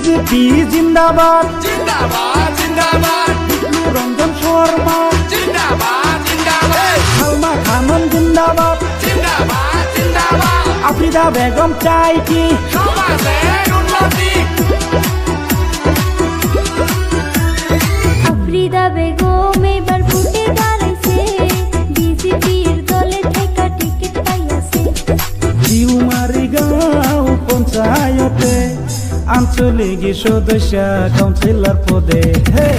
BJP জিন্দাবাদ। জিন্দাবাদ জিন্দাবাদ। রঞ্জন শর্মা। জিন্দাবাদ জিন্দাবাদ। সালমা খানন জিন্দাবাদ। জিন্দাবাদ জিন্দাবাদ। আফ্রিদা বেগম চাই কি? সমাজের উন্নতি। আফ্রিদা বেগম এবার ফুটে দাঁড়াইছে। বিজেপির দলে থেকে টিকিট পাইয়াছে। জিউমারি গাঁও পঞ্চায়তে। আঞ্চলিক সদস্য কাউন্সিলর পদে। হে!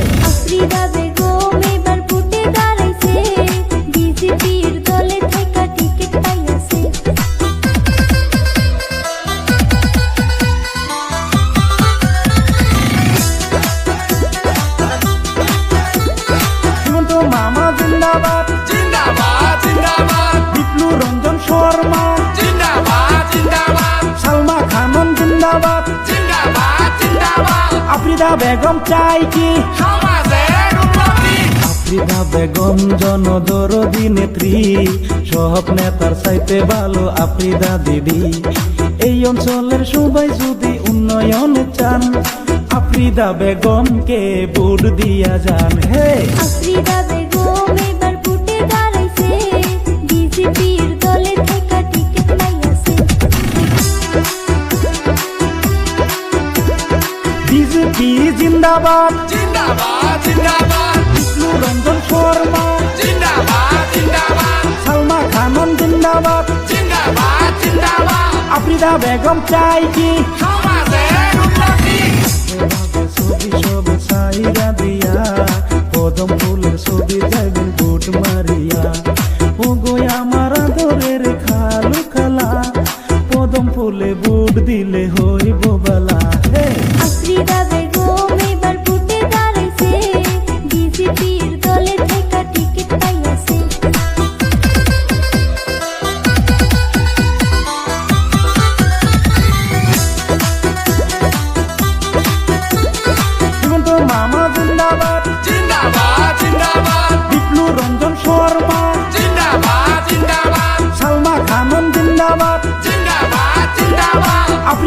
আফ্রিদা বেগম চাই কি? আফ্রিদা বেগম জনদরদি নেত্রী সব নেতার চাইতে ভালো আফ্রিদা দিদি। এই অঞ্চলের সবাই যদি উন্নয়ন চান আফ্রিদা বেগমকে ভোট দিয়া যান। হে! আফ্রিদা বিজেপি জিন্দাবাদ? জিন্দাবাদ জিন্দাবাদ। বিষ্ণু রঞ্জন শর্মা। জিন্দাবাদ জিন্দাবাদ। সালমা খানন জিন্দাবাদ। জিন্দাবাদ জিন্দাবাদ। আফ্রিদা বেগম চাই কি? সমাজের উন্নতি। ছবি সব সাইরা দিয়া কদম ফুলের ছবি যাইবেন বুট মারিয়া। ও গো আমার আদরের খালু খালা কদম ফুলে বুট দিলে হইব বালা। হে! আফ্রিদা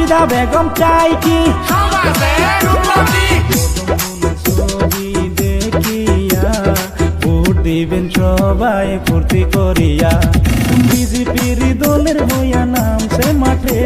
আফ্রিদা বেগম চাই কি? দেখিয়া ভোট দিবেন সবাই ফুর্তি করিয়া। বিজেপির দলের হইয়া নামছে মাঠে।